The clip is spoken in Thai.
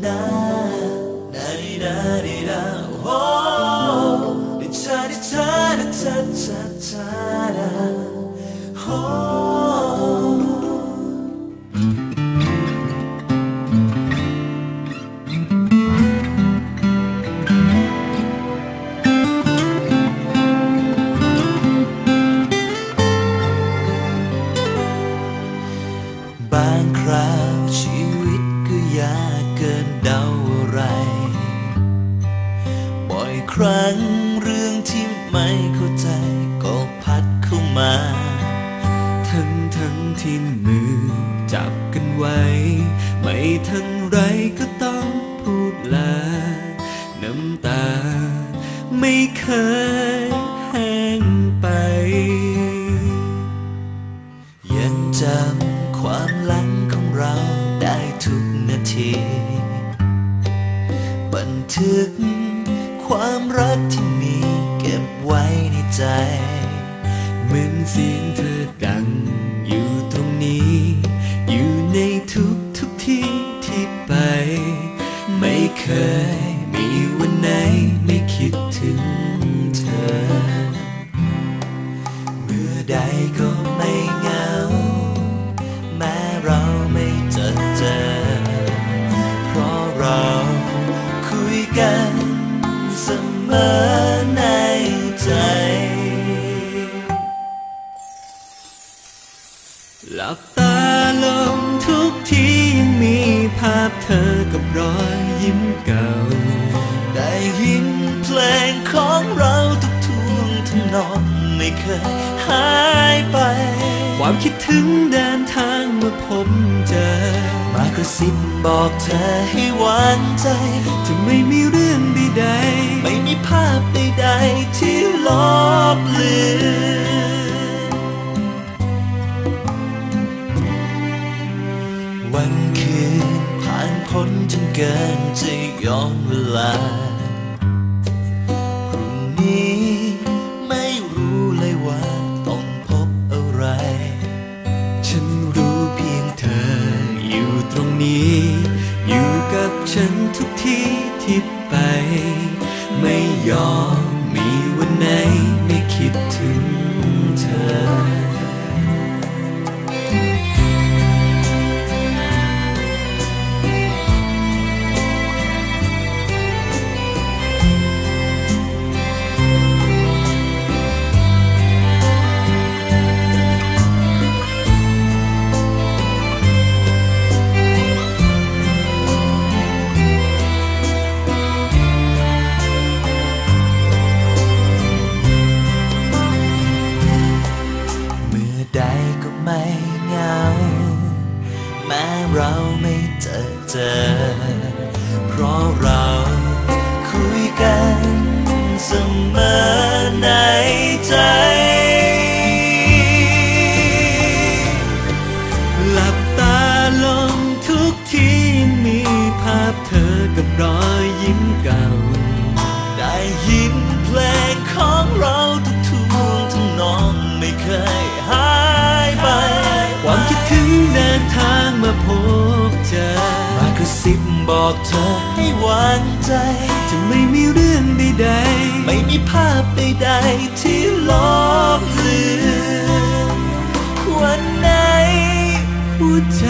나 나리라리라. 차차차차차라. 오. ทันไรก็ต้องพูดลา น้ำตาไม่เคยแห้งไป ยังจำความหลังของเราได้ทุกนาที บันทึกความรักที่มีเก็บไว้ในใจ เหมือนเสียงเธอดังอยู่ ไม่เคยมีวันไหนไม่คิดถึงเธอ เมื่อใดก็ไม่เหงา แม้เราไม่เจอเจอ เพราะเราคุยกันเสมอในใจหลับตาลงทุกที ภาพเธอกับรอยยิ้มเก่า ได้ยินเพลงของเราทุกทวงทำนองไม่เคยหายไป ความคิดถึงเดินทางมาพบเจอ มากระซิบบอกเธอให้หวานใจ จะไม่มีเรื่องใดไม่มีภาพใดๆที่ลบเลือนวัน พ้นจนเกินจะย้อนเวลา พรุ่งนี้ไม่รู้เลยว่าต้องพบอะไร ฉันรู้เพียงเธออยู่ตรงนี้ อยู่กับฉันทุกที่ที่ไป ไม่ยอมมีวันไหนไม่คิดถึง เราไม่เจอเจอ เพราะเราคุยกันเสมอในใจ หลับตาลงทุกทีมีภาพเธอกับ สิบบอกเธอให้วางใจ จะไม่มีเรื่องใดๆ ไม่มีภาพใดๆที่ลบเลือนวันไหนหัวใจ